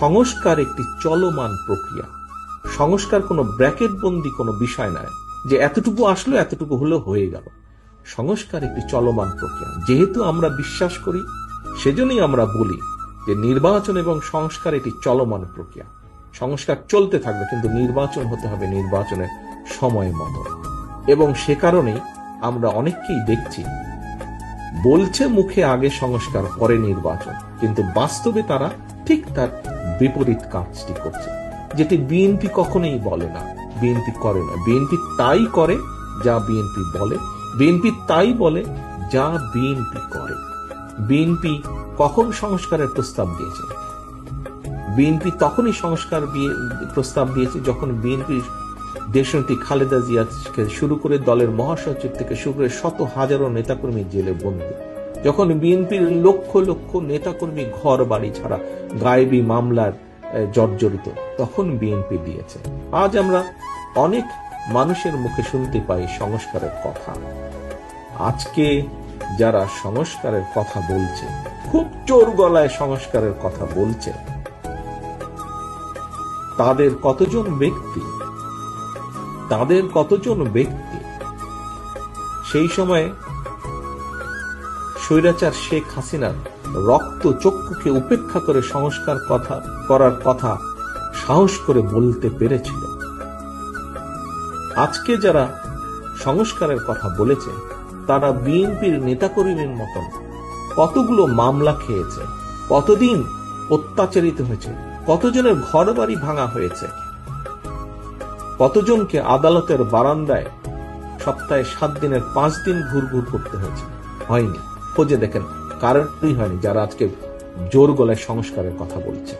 সংস্কার একটি চলমান প্রক্রিয়া। সংস্কার কোনো ব্র্যাকেট বন্দি কোনো বিষয় নয় যে এতটুকু আসলো, এতটুকু হলো, হয়ে গেল। সংস্কার একটি চলমান প্রক্রিয়া। যেহেতু আমরা বিশ্বাস করি, সেজন্যই আমরা বলি যে নির্বাচন এবং সংস্কার একটি চলমান প্রক্রিয়া। সংস্কার চলতে থাকবে, কিন্তু নির্বাচন হতে হবে নির্বাচনের সময় মতো। এবং সে কারণেই আমরা অনেককেই দেখছি, বলছে মুখে আগে সংস্কার, পরে নির্বাচন। কিন্তু বাস্তবে তারা ঠিক তার বিপরীত কাজটি করছে। যেটি বিএনপি কখনোই বলে না। বিএনপি করে না। বিএনপি তাই করে যা বিএনপি বলে। বিএনপি তাই বলে যা বিএনপি করে। বিএনপি কখন সংস্কারের প্রস্তাব দিয়েছে? বিএনপি তখনই সংস্কার প্রস্তাব দিয়েছে যখন বিএনপি দেশনেত্রী খালেদা জিয়াকে শুরু করে দলের মহাসচিব থেকে শুরু করে শত হাজারো নেতাকর্মী জেলে বন্দী। যখন বিএনপির লক্ষ লক্ষ নেতাকর্মী ঘর বাড়ি ছাড়া গায়েবী মামলার জর্জরিত, তখন বিএনপি দিয়েছে। আজ আমরা অনেক মানুষের মুখে শুনতে পাই সংস্কারের কথা। আজকে যারা সংস্কারের কথা বলছে, খুব চোর গলায় সংস্কারের কথা বলছে, তাদের কতজন ব্যক্তি, তাদের কতজন ব্যক্তি সেই সময়ে স্বৈরাচার শেখ হাসিনার রক্ত চক্ষুকে উপেক্ষা করে সংস্কার কথা, করার কথা সাহস করে বলতে পেরেছিল। আজকে যারা সংস্কারের কথা বলেছে, তারা বিএনপির নেতাকর্মীর মতন কতগুলো মামলা খেয়েছে, কতদিন অত্যাচারিত হয়েছে, কতজনের ঘর বাড়ি ভাঙা হয়েছে, কতজনকে আদালতের বারান্দায় সপ্তাহে সাত দিনের পাঁচ দিন ঘুর ঘুর করতে হয়েছে, হয়নি। খোঁজে দেখেন। কারণই হয়নি যারা আজকে জোর গলায় সংস্কারের কথা বলছে